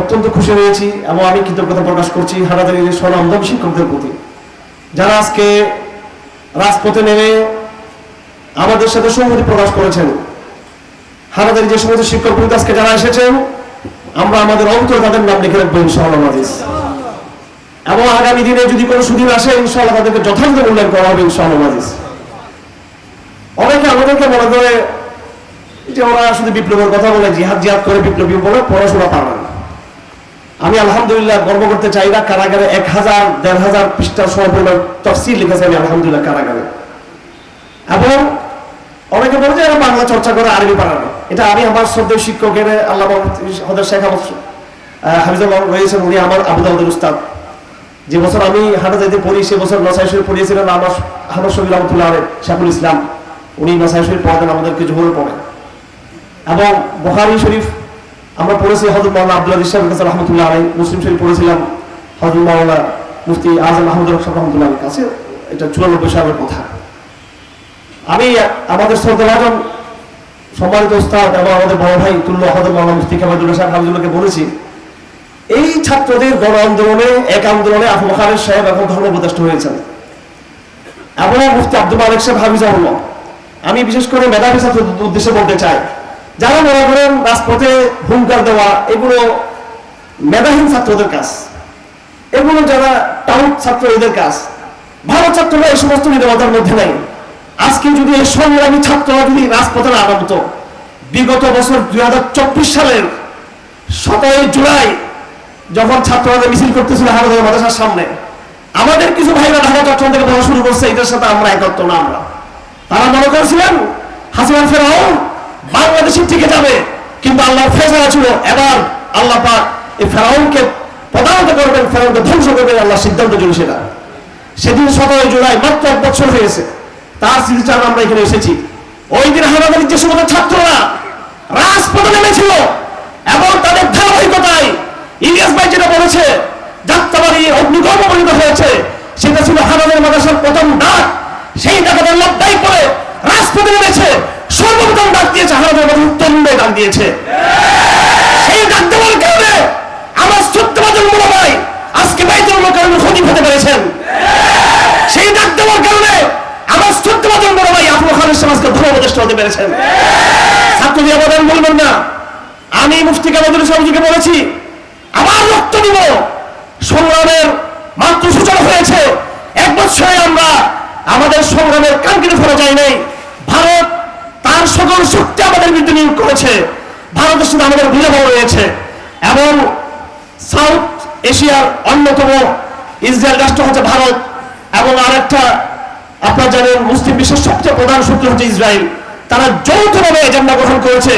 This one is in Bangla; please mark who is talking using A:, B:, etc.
A: অত্যন্ত খুশি হয়েছি এবং আমি কৃতজ্ঞতা প্রকাশ করছি হাটাদারির স্বনামদম শিক্ষকদের প্রতি। যারা আজকে রাজপথে নেমে আমাদের সাথে সংহতি প্রকাশ করেছেন, হাটাদারি যে সমস্ত শিক্ষক বৃন্দ আজকে যারা এসেছেন, আমরা আমাদের অন্তরে তাদের নাম লিখে রাখব ইনশাআল্লাহ আজিজ এবং আগামী দিনে যদি কোনো সুদিন আসে, ইনশাআল্লাহ তাদেরকে যথাযথ মূল্যায়ন করা হবে ইনশাআল্লাহ অনেকে আমাদেরকে মনে করে যে ওরা শুধু বিপ্লবের কথা বলে জিহাদ জিহাদ করে বিপ্লবী বলে পড়াশোনা পারে না। আমি আলহামদুলিল্লাহ গর্ব করতে চাই না, কারাগারে এক হাজার, দেড় হাজার পৃষ্ঠা সমপরিমাণ তফসিল লিখেছে আমি আলহামদুলিল্লাহ কারাগারে। এবং অনেকে বলে যে বাংলা চর্চা করে আরবি পারে না। এটা আমি আমার শ্রদ্ধেয় শিক্ষকের আল্লাহ হদের শেখ আহমদ হাফিজুল্লাহ রয়েছেন, উনি আমার আবু দাউদের উস্তাদ। যে বছর আমি হাটা যাইতে পড়ি, সে বছর নসাই শরীফ পড়িয়েছিলেন আমার আহমদ শফি রহমতুল্লাহ শাহুল ইসলাম। উনি নসাই শরীফ পড়াতেন আমাদেরকে জোহরে পড়েন এবং বখারি শরীফ আমরা পড়েছি হজরত মাওলানা আব্দুল্লাহ ইসলাম কাছে রহমতুল্লাহ আলাই মুসলিম শরীফ পড়েছিলাম হজরত মাওলানা মুফতি আজম আহমদ রহমান রহমতুল্লাহ কাছে, এটা চুরানব্বই সালের কথা। আমি, আমাদের শ্রদ্ধাভাজন সম্মানিত উস্তাদ এবং আমাদের বড় ভাই তুল্য হজরত মাওলানা মুফতি কামাদুল্লাহ সাহেব হাফিজুল্লাহকে বলেছি, এই ছাত্রদের গণ আন্দোলনে, এক আন্দোলনে আবু বখারের সাহেব এখন ধর্ম উপদেষ্টা হয়েছেন। এবং মুফতি আব্দুল মালিক সাহেব হাফিজাহুল্লাহ। আমি বিশেষ করে মেধাবী ছাত্রদের উদ্দেশ্যে বলতে চাই যারা মনে করেন রাজপথে হুঙ্কার দেওয়া, এগুলো মেধাহীন ছাত্রদের কাজ। এগুলো যারা টাউন ছাত্র, এদের কাজ। ভালো ছাত্ররা এই সমস্ত নিরবতার মধ্যে নাই। আজকে যদি এই সংগ্রামী ছাত্ররা যদি রাজপথে না নামতো, বিগত বছর দুই হাজার চব্বিশ সালের সতেরোই জুলাই, যখন ছাত্ররা মিছিল করতেছিল হারাদের মাদ্রাসার সামনে, আমাদের কিছু ভাইরা ঢাকা চট্টগ্রাম থেকে বলা শুরু করছে এটার সাথে আমরা একত্র না আমরা। তারা মনে করেছিলেন হাসিনা ফেরাও বাংলাদেশে টিকে যাবে। কিন্তু আল্লাহর ফেসলা ছিল, এবার আল্লাহ পাক এই ফেরাউনকে প্রধানত করবেন, ফেরাউনকে ধ্বংস করবেন, আল্লাহ সিদ্ধান্ত ছিল সেটা। সেদিন সতেরোই জুলাই, মাত্র এক বছর হয়েছে তার স্মৃতিচার আমরা এখানে এসেছি। ওই দিন হামাদের যে সমস্ত ছাত্ররা রাজপথে নেমেছিল এবং তাদের ধারাবাহিকতায় ইলিয়াস ভাই যেটা বলেছে, যাত্রাবাড়ি অগ্নিকর্ম পরিণত হয়েছে, সেটা ছিল হানাদের মাদ্রাসার প্রথম ডাক। সেই ডাকাতের লব্ধাই করে সর্বপ্রথম ডাক দিয়েছে হানাদের মাদ্রাসা তন্ডে ডাক দিয়েছে। সেই ডাক দেওয়ার কারণে আমার সত্যবাদন মনে হয় আজকে বাইতুল মোকারমের ক্ষতি হতে পেরেছেন। সেই ডাক দেওয়ার কারণে আমার আপনি খানের সমাজকে হতে পেরেছেন। অবদান বলবেন না। আমি মুফতি কামাদুল সাহুকে বলেছি আবার রক্ত দিব। সংগ্রামের মাত্র সূচনা হয়েছে। এক বছরে আমরা আমাদের সংগ্রামের কাঙ্ক্ষিত ফলে যাই নাই। সকল শক্তি আমাদের বিরুদ্ধে নিয়োগ করেছে। ভারতের সাথে আমাদের বিরোধ রয়েছে। এবং সাউথ এশিয়ার অন্যতম ইসরায়েল রাষ্ট্র হচ্ছে ভারত এবং আরেকটা আপনার জানেন মুসলিম বিশ্বের সবচেয়ে প্রধান শত্রু হচ্ছে ইসরায়েল। তারা যৌথভাবে এজেন্ডা গ্রহণ করেছে।